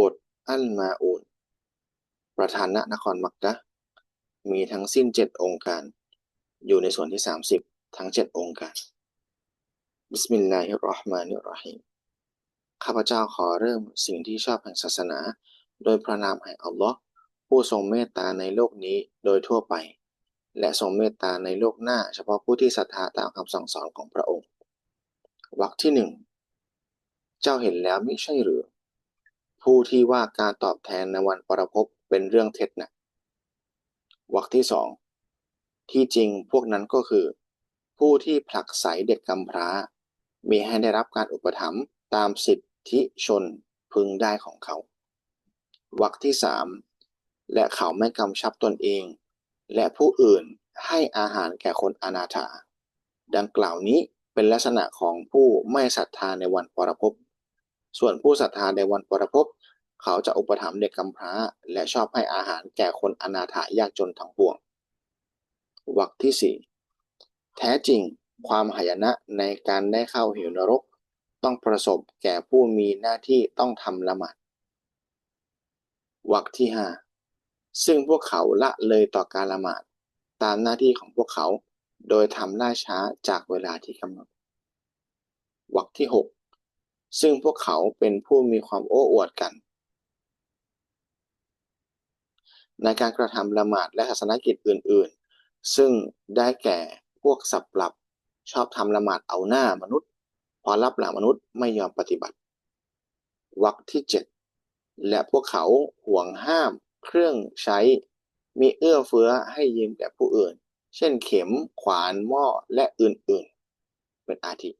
บทอัลมาอูนประธานณนครมักกะมีทั้งสิ้นเจ็ดองค์การ อยู่ในส่วนที่สามสิบทั้งเจ็ดองค์การ บิสมิลลาฮิรราะห์มานิรราะฮีมข้าพเจ้าขอเริ่มสิ่งที่ชอบแห่งศาสนา โดยพระนามแห่งอัลลอฮ์ผู้ทรงเมตตาในโลกนี้โดยทั่วไป และทรงเมตตาในโลกหน้า เฉพาะผู้ที่ศรัทธาตามคำสั่งสอนของพระองค์วรรคที่หนึ่งเจ้าเห็นแล้วไม่ใช่หรือ ผู้ที่ว่าการตอบแทนในวันปรภพเป็นเรื่องเท็จนะวรรคที่สองที่จริงพวกนั้นก็คือ ผู้ที่ผลักไสเด็กกำพร้า มีให้ได้รับการอุปถัมภ์ตามสิทธิชนพึงได้ของเขาวรรคที่สามและเขาไม่กำชับตนเอง และผู้อื่นให้อาหารแก่คนอนาถา ดังกล่าวนี้เป็นลักษณะของผู้ไม่ศรัทธาในวันปรภพ ส่วนผู้ศรัทธาในวันปรภพเขาจะอุปถัมภ์เด็กกำพร้า และชอบให้อาหารแก่คนอนาถายากจนทั้งปวงวรรคที่สี่แท้จริงความหายนะในการได้เข้าเหวนรก ต้องประสบแก่ผู้มีหน้าที่ต้องทำละหมาดวรรคที่ห้าซึ่งพวกเขาละเลยต่อการละหมาด ตามหน้าที่ของพวกเขา โดยทำล่าช้าจากเวลาที่กำหนดวรรคที่หก ซึ่งพวกเขาเป็นผู้มีความโอ้อวดกัน ในการกระทำละหมาดและศาสนกิจอื่น ๆ ซึ่งได้แก่พวกสับปรับชอบทำละหมาดเอาหน้ามนุษย์พอรับหลังมนุษย์ไม่ยอมปฏิบัติวรรคที่เจ็ดและพวกเขาห่วงห้ามเครื่องใช้ มีเอื้อเฟื้อให้ยืมแก่ผู้อื่น เช่นเข็มขวานหม้อและอื่นๆ เป็นอาทิ